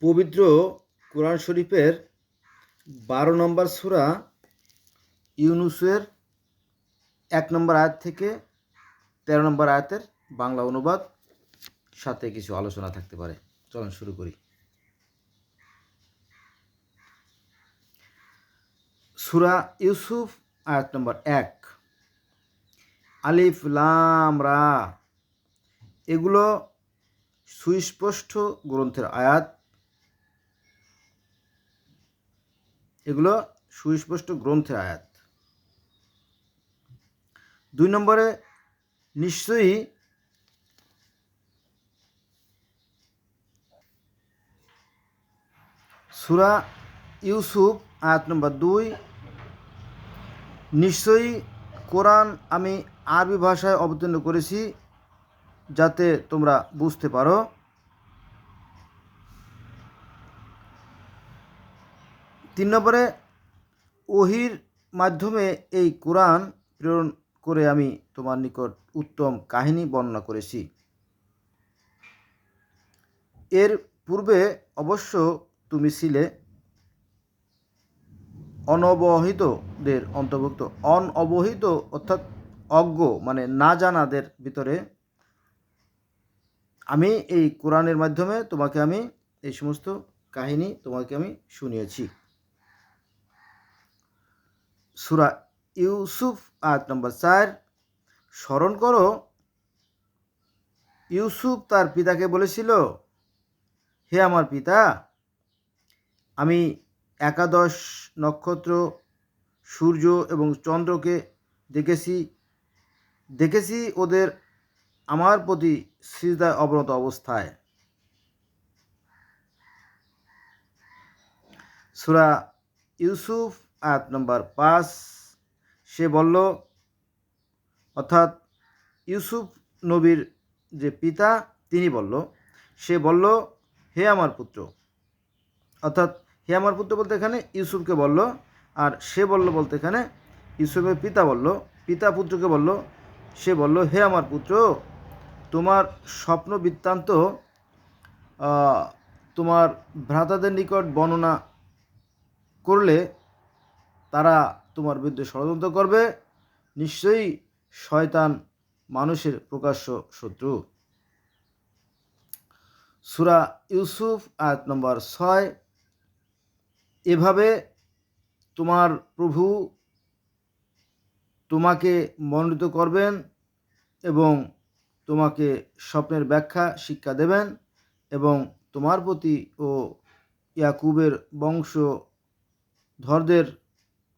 পবিত্র কোরআন শরীফের বারো নম্বর সুরা ইউনুসের এক নম্বর আয়াত থেকে তেরো নম্বর আয়াতের বাংলা অনুবাদ সাথে কিছু আলোচনা থাকতে পারে। চলুন শুরু করি। সুরা ইউসুফ, আয়াত নম্বর এক। আলিফ, লাম, রা। এগুলো সুস্পষ্ট গ্রন্থের আয়াত। এগুলো সুস্পষ্ট গ্রন্থের আয়াত। দুই নম্বরে, নিশ্চয়ই সুরা ইউসুফ, আয়াত নম্বর দুই, নিশ্চয়ই কোরআন আমি আরবি ভাষায় অবতীর্ণ করেছি যাতে তোমরা বুঝতে পারো। তিন নম্বরে ওহির মাধ্যমে এই কোরআন প্রেরণ করে আমি তোমার নিকট উত্তম কাহিনী বর্ণনা করেছি। এর পূর্বে অবশ্য তুমি ছিলে অনবহিতদের অন্তর্ভুক্ত। অনবহিত অর্থাৎ অজ্ঞ মানে না জানাদের ভিতরে আমি এই কোরআনের মাধ্যমে তোমাকে আমি এই সমস্ত কাহিনী তোমাকে আমি শুনিয়েছি। সুরা ইউসুফ, আয়াত নম্বর চার। স্মরণ করো, ইউসুফ তার পিতাকে বলেছিল, হে আমার পিতা, আমি একাদশ নক্ষত্র, সূর্য এবং চন্দ্রকে দেখেছি। দেখেছি ওদের আমার প্রতি সিজদায় অবনত অবস্থায়। সুরা ইউসুফ আয়াত নম্বর পাঁচ সে বলল, অর্থাৎ ইউসুফ নবীর যে পিতা, তিনি বলল, সে বলল, হে আমার পুত্র। অর্থাৎ হে আমার পুত্র বলতে এখানে ইউসুফকে বলল, আর সে বলল বলতে এখানে ইউসুফের পিতা বলল, পিতা পুত্রকে বলল, সে বলল, হে আমার পুত্র, তোমার স্বপ্ন বৃত্তান্ত তোমার ভ্রাতাদের নিকট বর্ণনা করলে তারা তোমার বিরুদ্ধে ষড়যন্ত্র করবে। নিশ্চয়ই শয়তান মানুষের প্রকাশ্য শত্রু। সুরা ইউসুফ, আয়াত নম্বর ছয়, এভাবে তোমার প্রভু তোমাকে মনোনীত করবেন এবং তোমাকে স্বপ্নের ব্যাখ্যা, শিক্ষা দেবেন এবং তোমার প্রতি ও ইয়াকুবের বংশ ধরদের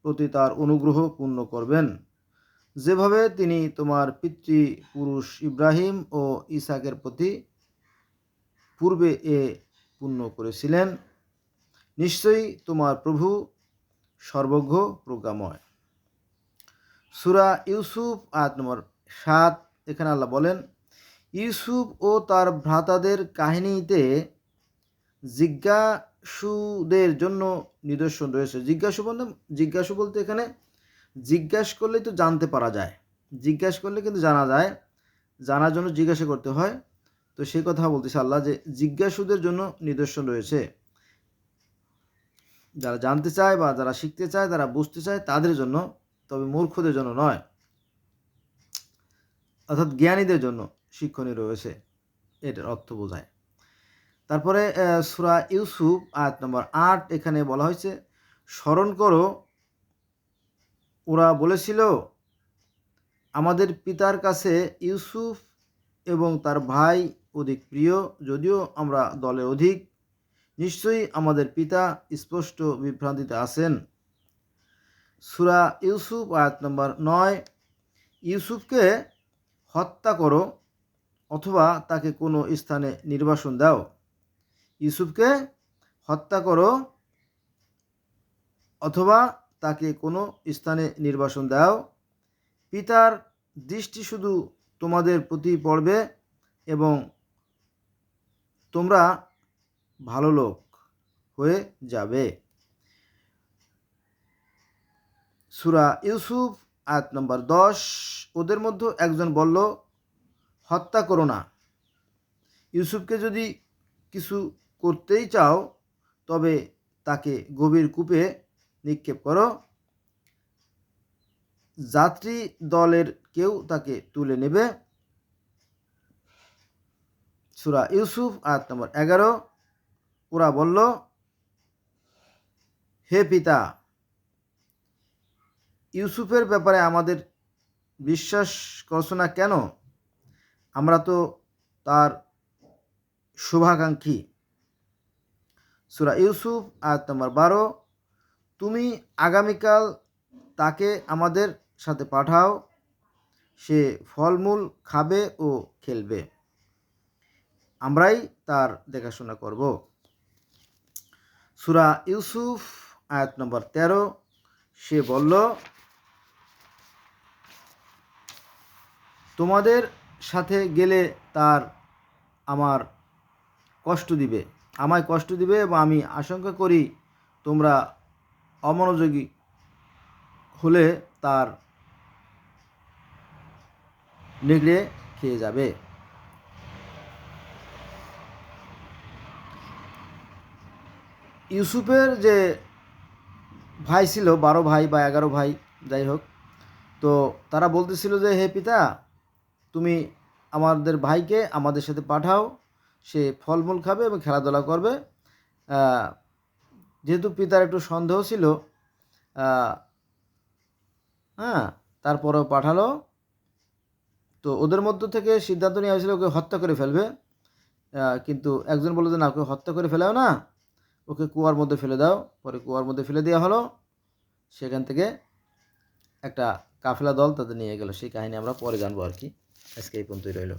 প্রতি তার অনুগ্রহ পূর্ণ করবেন। যেভাবে তিনি তোমার পিতৃপুরুষ ইব্রাহিম ও ইসাকের প্রতি পূর্বে এ পূর্ণ করেছিলেন, নিশ্চয়ই তোমার প্রভু সর্বজ্ঞ প্রজ্ঞাময়। সুরা ইউসুফ, আয়াত নম্বর সাত, এখানে আল্লাহ বলেন, ইউসুফ ও তার ভ্রাতাদের কাহিনীতে জিজ্ঞাসুদের জন্য নিদর্শন রয়েছে। জিজ্ঞাসু বলতে জিজ্ঞাসু বলতে এখানে জিজ্ঞাস করলেই তো জানতে পারা যায়। জিজ্ঞাসা করলে কিন্তু জানা যায়, জানার জন্য জিজ্ঞাসা করতে হয়। তো সে কথা বলতেছে আল্লাহ যে জিজ্ঞাসুদের জন্য নিদর্শন রয়েছে। যারা জানতে চায় বা যারা শিখতে চায় যারা বুঝতে চায় তাদের জন্য, তবে মূর্খদের জন্য নয়। অর্থাৎ জ্ঞানীদের জন্য শিক্ষণীয় রয়েছে। এটার অর্থ বোঝায়। তারপরে সুরা ইউসুফ, আয়াত নম্বর আট, এখানে বলা হয়েছে, স্মরণ করো, ওরা বলেছিল, আমাদের পিতার কাছে ইউসুফ এবং তার ভাই অধিক প্রিয়, যদিও আমরা দলে অধিক। নিশ্চয়ই আমাদের পিতা স্পষ্ট বিভ্রান্তিতে আছেন। সুরা ইউসুফ, আয়াত নম্বর নয়, ইউসুফকে হত্যা করো অথবা তাকে কোনো স্থানে নির্বাসন দাও। ইউসুফকে হত্যা করো অথবা তাকে কোনো স্থানে নির্বাসন দাও। পিতার দৃষ্টি শুধু তোমাদের প্রতি পড়বে এবং তোমরা ভালো লোক হয়ে যাবে। সুরা ইউসুফ, আয়াত নম্বর দশ। ওদের মধ্যে একজন বলল, হত্যা করো না। ইউসুফকে যদি কিছু করতেই চাও, তবে তাকে গভীর কূপে নিক্ষেপ করো। যাত্রী দলের কেউ তাকে তুলে নেবে। সুরা ইউসুফ, আয়াত নম্বর এগারো। ওরা বলল, হে পিতা, ইউসুফের ব্যাপারে আমাদের বিশ্বাস করছ না কেন? আমরা তো তার শুভাকাঙ্ক্ষী। সুরা ইউসুফ, আয়াত নম্বর বারো। তুমি আগামীকাল তাকে আমাদের সাথে পাঠাও। সে ফলমূল খাবে ও খেলবে। আমরাই তার দেখাশোনা করব। সুরা ইউসুফ, আয়াত নম্বর তেরো। সে বলল, তোমাদের সাথে গেলে তার আমার কষ্ট দিবে। আমায় কষ্ট দিবে এবং আমি আশঙ্কা করি তোমরা অমনোযোগী হলে তার নেগড়ে খেয়ে যাবে। ইউসুফের যে ভাই ছিল, বারো ভাই বা এগারো ভাই, যাই হোক, তো তারা বলতেছিল যে, হে পিতা, তুমি আমাদের ভাইকে আমাদের সাথে পাঠাও সে ফলমূল খাবে এবং খেলাধুলা করবে। যেহেতু পিতার একটু সন্দেহ ছিল হ্যাঁ তারপরেও পাঠালো। তো ওদের মধ্য থেকে সিদ্ধান্ত নেওয়া হয়েছিল ওকে হত্যা করে ফেলবে। কিন্তু একজন বলল যে, না, ওকে হত্যা করে ফেলাও না। ওকে কুয়ার মধ্যে ফেলে দাও। পরে কুয়ার মধ্যে ফেলে দেওয়া হলো। সেখান থেকে একটা কাফেলা দল তাদের নিয়ে গেল। সেই কাহিনী আমরা পরে জানব আর কি। আজকে এই পর্যন্তই রইল।